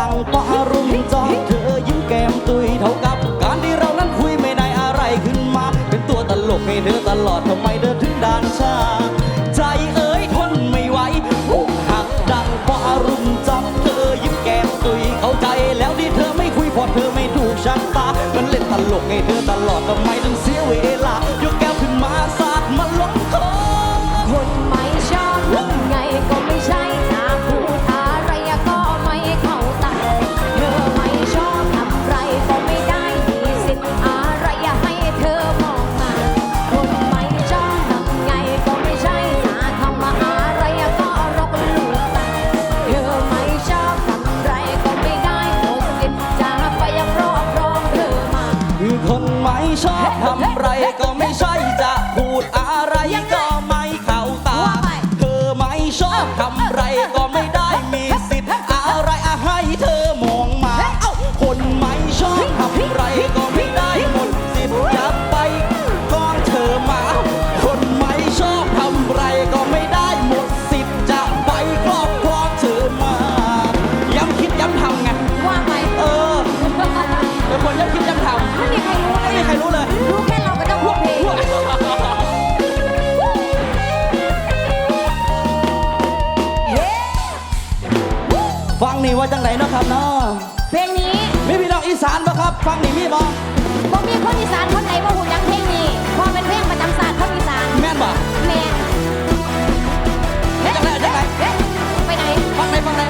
ดังปะรุมจ้องเธอยิ้มแก้มตุยเท่ากับ การที่เรานั้นคุยไม่ได้อะไรขึ้นมา เป็นตัวตลกให้เธอตลอดทำไมเธอถึงด่านชา ใจเอ๋ยทนไม่ไหวหักดังปารุมจ้องเธอยิ้มแก้มตุยเข้าใจแล้วที่เธอไม่คุยเพราะเธอไม่ถูกชะตา มันเล่นตลกให้เธอตลอดทำไมต้องเสียเวลา ทำไรก็ไม่ใช่จะพูดอะไรก็ไม่เข้าตาว่าไปเธอไม่ชอบทำไรก็ ฟังนี่ว่าจังไหนเนาะครับเนาะเพลงนี้มีพี่น้องอีสานบ่ครับ ฟังนี่มีบ่บ่มีคนอีสานคนไหนบ่หูยังเพลงนี้เพอเป็นเพลงประจำศาสตร์คนอีสานแม่นบ่แม่เฮ้ยจังไหนจังไหนเอ๊ะไปไหนฟังไหนฟังไหน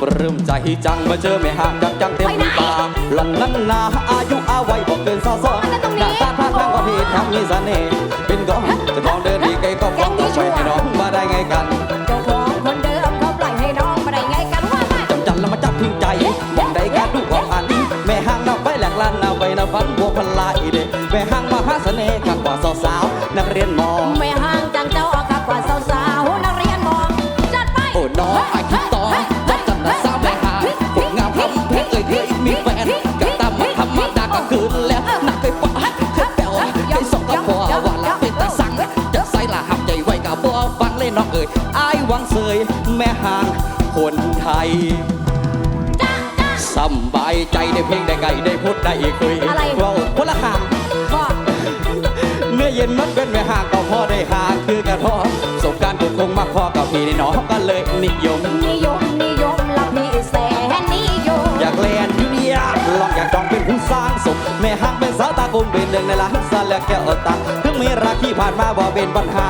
ปลื้มใจจังมาเจอแม่ห่างจังจังเต็มตาหลังนั้นนาอายุอาวัยบอกเกินสาวสองหน้าตาท่าทางก็พี่ทำมีเสน่ห์เป็นก้อนจะลองเดินานนาไปนาฟันบัวพันลายเด้แม่ห้างมหาเสน่ห์ขักกว่าสาวๆนักเรียนมอไม่ห่างจังเจ้าออกกับกว่าสาวๆนักเรียนมองจัดไปโอ้น้องไอ้คิดต่อจับจันนะสาวแม่ห้างคนงามคำเพชรเอ่ยเคยมีแฟนกะตามมาธรรมดาก็คืนแล้วนักเคยปะเคยแปลวเคยส่งกับพ่อว่าละเป็นตาสั่งจะใส่ละหับใจไว้กับบัวฟังเลยน้องเอ่ยไอ้ายวังเสยแม่ห้างคนไทยจ้าจ้าสำบายใจได้เพลงได้ไก่ได้พูดได้คุยอะไร เว้าคนละขางบอกเมื่อเย็นมันเป็นแม่ห่างก็พอได้หาคือกระท้อสบการณ์กูคงมากพอกับพี่นี่น้องก็เลยนิยม นิยมนิยมละพี่แสนนิยมอยากเล่นอยู่เนี่ยลองอยากจองเป็นผู้สร้างสุขแม่ห่างเป็นสาวตาคงเป็นเรื่องในล้านสาและแก้วตาถึงมีรักที่ผ่านมาบ่เป็นปัญหา